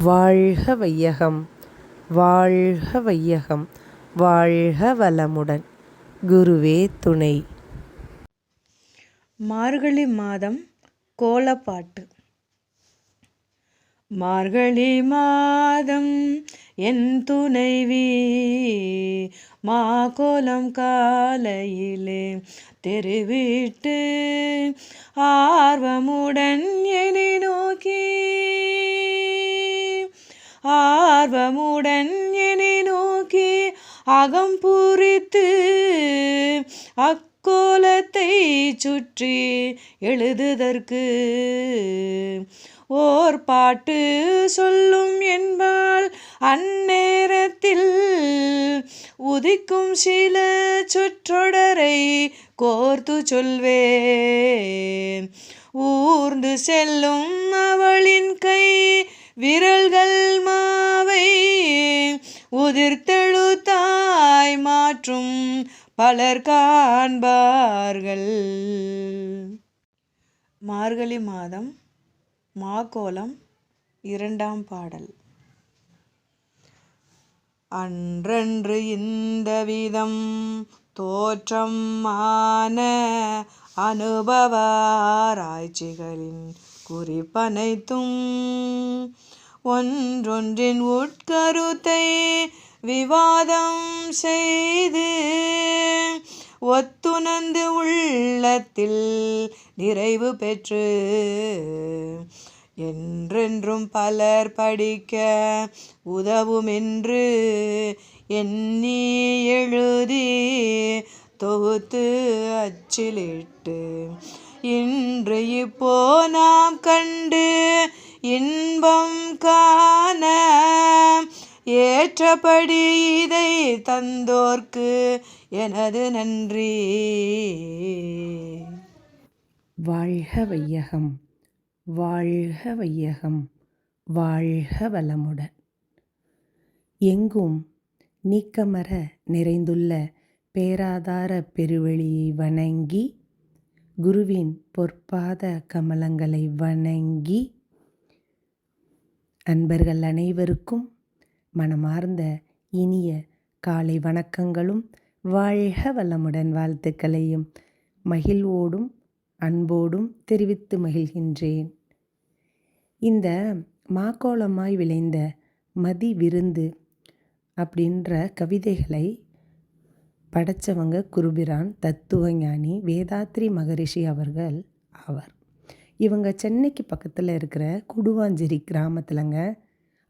வாழ்க வையகம் வாழ்க வையகம் வாழ்க வளமுடன். குருவே துணை. மார்கழி மாதம் கோலப்பாட்டு. மார்கழி மாதம் என் துணைவி மா கோலம் காலையிலே தெருவிட்டு ஆர்வமுடன் என்னை நோக்கி ஆர்வமுடன் என்னை நோக்கி அகம் பூரித்து அக்கோலத்தை சுற்றி எழுதுதற்கு. ஓர் பாட்டு சொல்லும் என்பால் அந்நேரத்தில் உதிக்கும் சில சொற்றொடரை கோர்த்து சொல்வேன். ஊர்ந்து செல்லும் அவளின் கை விரல்கள் பலர் காண்பார்கள். மார்கழி மாதம் மாகோலம் இரண்டாம் பாடல். அன்றன்று இந்த விதம் தோற்றம் அனுபவ ஆராய்ச்சிகளின் குறிப்பனைத்தும் ஒன்றொன்றின் உட்கருத்தை விவாதம் செய்து ஒத்துணர்ந்து உள்ளத்தில் நிறைவு பெற்று என்றென்றும் பலர் படிக்க உதவும் என்று எண்ணி எழுதி தொகுத்து அச்சிலிட்டு இன்று இப்போ நாம் கண்டு இன்பம் காண ஏற்றபடி இதை தந்தோர்க்கு எனது நன்றி. வாழ்க வையகம் வாழ்க வையகம் வாழ்க வளமுடன் எங்கும் நீக்கமர நிறைந்துள்ள பேராதார பெருவெளியை வணங்கி குருவின் பொற்பாத கமலங்களை வணங்கி அன்பர்கள் அனைவருக்கும் மனமார்ந்த இனிய காலை வணக்கங்களும் வாழ்க வளமுடன் வாழ்த்துக்களையும் மகிழ்வோடும் அன்போடும் தெரிவித்து மகிழ்கின்றேன். இந்த மாக்கோளமாய் விளைந்த மதி விருந்து அப்படின்ற கவிதைகளை படைச்சவங்க குருபிரான் தத்துவஞானி வேதாத்ரி மகரிஷி அவர்கள் ஆவார். இவங்க சென்னைக்கு பக்கத்தில் இருக்கிற குடுவாஞ்சேரி கிராமத்திலங்க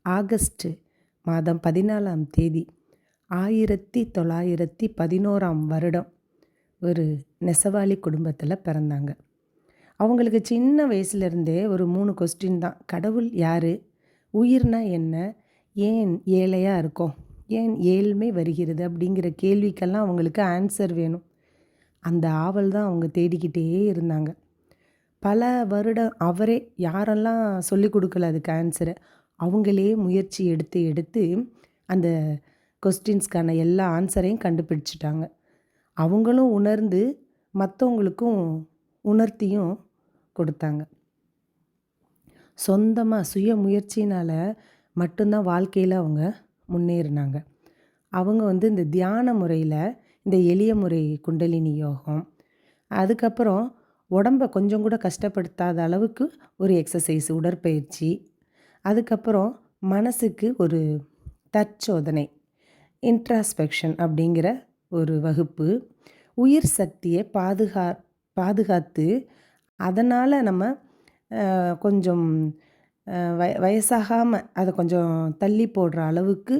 ஆகஸ்ட்டு மாதம் பதினாலாம் தேதி ஆயிரத்தி தொள்ளாயிரத்தி பதினோராம் வருடம். ஒரு நெசவாளி குடும்பத்தில் பிறந்தாங்க. அவங்களுக்கு சின்ன வயசுலேருந்தே ஒரு மூணு கொஸ்டின் தான். கடவுள் யார்? உயிர்னா என்ன? ஏன் ஏழையாக இருக்கோம்? ஏன் ஏழ்மை வருகிறது? அப்படிங்கிற கேள்விக்கெல்லாம் அவங்களுக்கு ஆன்சர் வேணும். அந்த ஆவல் தான் அவங்க தேடிக்கிட்டே இருந்தாங்க. பல வருடம் அவரே யாரெல்லாம் சொல்லி கொடுக்கல அதுக்கு ஆன்சரை அவங்களே முயற்சி எடுத்து எடுத்து அந்த கொஸ்டின்ஸ்க்கான எல்லா ஆன்சரையும் கண்டுபிடிச்சிட்டாங்க. அவங்களும் உணர்ந்து மற்றவங்களுக்கும் உணர்த்தியும் கொடுத்தாங்க. சொந்தமாக சுய முயற்சினால் மட்டும்தான் வாழ்க்கையில் அவங்க முன்னேறினாங்க. அவங்க வந்து இந்த தியான முறையில் இந்த எளிய முறை குண்டலினி யோகம் அதுக்கப்புறம் உடம்பை கொஞ்சம் கூட கஷ்டப்படுத்தாத அளவுக்கு ஒரு எக்ஸசைஸ் உடற்பயிற்சி அதுக்கப்புறம் மனசுக்கு ஒரு தற்சோதனை இன்ட்ராஸ்பெக்ஷன் அப்படிங்கிற ஒரு வகுப்பு. உயிர் சக்தியை பாதுகா பாதுகாத்து அதனால் நம்ம கொஞ்சம் வய வயசாகாமல் அதை கொஞ்சம் தள்ளி போடுற அளவுக்கு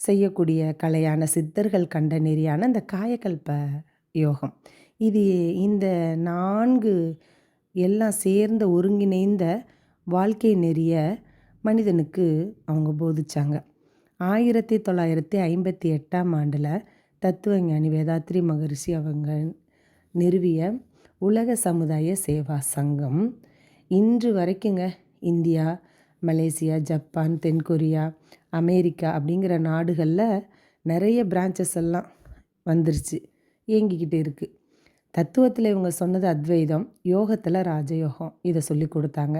செய்யக்கூடிய கலையான சித்தர்கள் கண்ட நெறியான இந்த காயக்கல்ப யோகம். இது இந்த நான்கு எல்லாம் சேர்ந்த ஒருங்கிணைந்த வாழ்க்கை நெறிய மனிதனுக்கு அவங்க போதிச்சாங்க. ஆயிரத்தி தொள்ளாயிரத்தி ஐம்பத்தி எட்டாம் ஆண்டில் தத்துவஞானி வேதாத்ரி மகரிஷி அவங்க நிறுவிய உலக சமுதாய சேவா சங்கம் இன்று வரைக்குங்க இந்தியா மலேசியா ஜப்பான் தென்கொரியா அமெரிக்கா அப்படிங்கிற நாடுகளில் நிறைய பிரான்ச்சஸ் எல்லாம் வந்துருச்சு இயங்கிக்கிட்டு இருக்குது தத்துவத்தில் இவங்க சொன்னது அத்வைதம் யோகத்தில் ராஜயோகம் இதை சொல்லி கொடுத்தாங்க.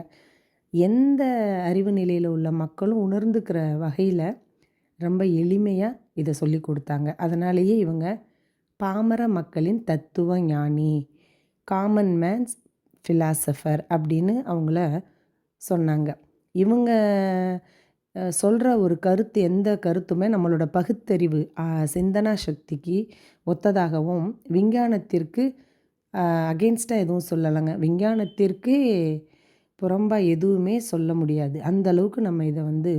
எந்த அறிவு நிலையில் உள்ள மக்களும் உணர்ந்துக்கிற வகையில் ரொம்ப எளிமையாக இதை சொல்லி கொடுத்தாங்க. அதனாலேயே இவங்க பாமர மக்களின் தத்துவ ஞானி காமன் மேன்ஸ் ஃபிலாசபர் அப்படின்னு அவங்கள சொன்னாங்க. இவங்க சொல்கிற ஒரு கருத்து எந்த கருத்துமே நம்மளோட பகுத்தறிவு சிந்தனா சக்திக்கு ஒத்ததாகவும் விஞ்ஞானத்திற்கு அகெயின்ஸ்டாக எதுவும் சொல்லலைங்க. விஞ்ஞானத்திற்கு புறம்பாக எதுவுமே சொல்ல முடியாது. அந்த அளவுக்கு நம்ம இதை வந்து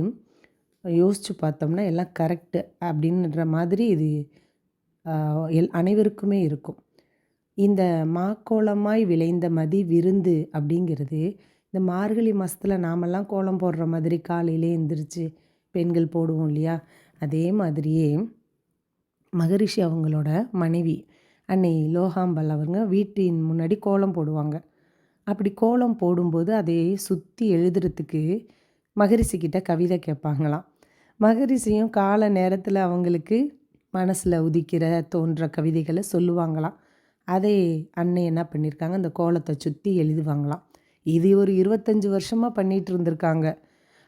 யோசித்து பார்த்தோம்னா எல்லாம் கரெக்டு அப்படின்ற மாதிரி இது எல் அனைவருக்குமே இருக்கும். இந்த மாக்கோலமாய் விளைந்த மதி விருந்து அப்படிங்கிறது இந்த மார்கழி மாதத்தில் நாமெல்லாம் கோலம் போடுற மாதிரி காலையிலே எந்திரிச்சு பெண்கள் போடுவோம் இல்லையா? அதே மாதிரியே மகரிஷி அவங்களோட மனைவி அன்னை லோகாம்பல் அவங்க வீட்டின் முன்னாடி கோலம் போடுவாங்க. அப்படி கோலம் போடும்போது அதை சுற்றி எழுதுறதுக்கு மகரிஷிக்கிட்ட கவிதை கேட்பாங்களாம். மகரிஷியும் கால நேரத்தில் அவங்களுக்கு மனசில் உதிக்கிற தோன்ற கவிதைகளை சொல்லுவாங்களாம். அதை அன்னை என்ன பண்ணியிருக்காங்க அந்த கோலத்தை சுற்றி எழுதுவாங்களாம். இது ஒரு இருபத்தஞ்சி வருஷமாக பண்ணிகிட்டு இருந்திருக்காங்க.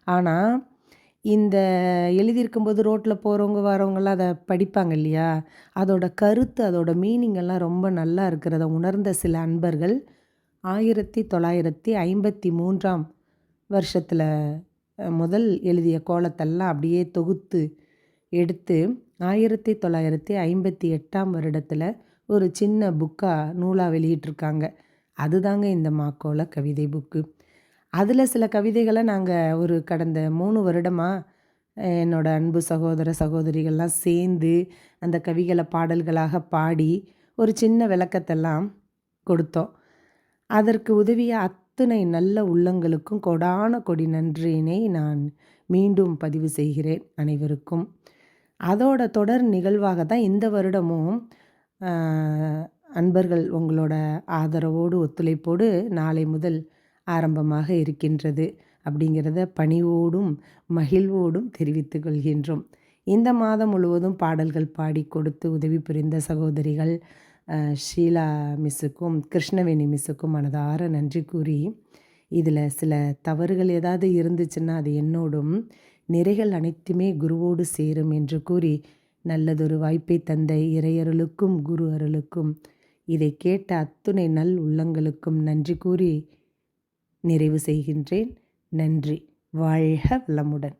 ஆனால் இந்த எழுதியிருக்கும்போது ரோட்டில் போகிறவங்க வரவங்களாம் அதை படிப்பாங்க இல்லையா? அதோட கருத்து அதோட மீனிங் எல்லாம் ரொம்ப நல்லா இருக்கிறத உணர்ந்த சில அன்பர்கள் ஆயிரத்தி தொள்ளாயிரத்தி ஐம்பத்தி மூன்றாம் வருஷத்தில் முதல் எழுதிய கோலத்தெல்லாம் அப்படியே தொகுத்து எடுத்து ஆயிரத்தி தொள்ளாயிரத்தி ஐம்பத்தி எட்டாம் வருடத்தில் ஒரு சின்ன புக்காக நூலாக வெளியிட்ருக்காங்க அதுதாங்க இந்த மாக்கோல கவிதை புக்கு. அதில் சில கவிதைகளை நாங்கள் ஒரு கடந்த மூணு வருடமாக என்னோடய அன்பு சகோதர சகோதரிகள்லாம் சேர்ந்து அந்த கவிகளை பாடல்களாக பாடி ஒரு சின்ன விளக்கத்தெல்லாம் கொடுத்தோம். அதற்கு உதவிய அத்தனை நல்ல உள்ளங்களுக்கும் கொடான கொடி நன்றியினை நான் மீண்டும் பதிவு செய்கிறேன் அனைவருக்கும். அதோட தொடர் நிகழ்வாக தான் இந்த வருடமும் அன்பர்கள் உங்களோட ஆதரவோடு ஒத்துழைப்போடு நாளை முதல் ஆரம்பமாக இருக்கின்றது அப்படிங்கிறத பணிவோடும் மகிழ்வோடும் தெரிவித்து கொள்கின்றோம். இந்த மாதம் முழுவதும் பாடல்கள் பாடி கொடுத்து உதவி புரிந்த சகோதரிகள் ஷீலா மிஸ்ஸுக்கும் கிருஷ்ணவேணி மிஸ்ஸுக்கும் மனதார நன்றி கூறி இதில் சில தவறுகள் ஏதாவது இருந்துச்சுன்னா அது என்னோடும் நிறைகள் அனைத்துமே குருவோடு சேரும் என்று கூறி நல்லதொரு வாய்ப்பை தந்த இறையருளுக்கும் குரு அருளுக்கும் இதை கேட்ட அத்துணை நல் உள்ளங்களுக்கும் நன்றி கூறி நிறைவு செய்கின்றேன். நன்றி. வாழ்க வளமுடன்.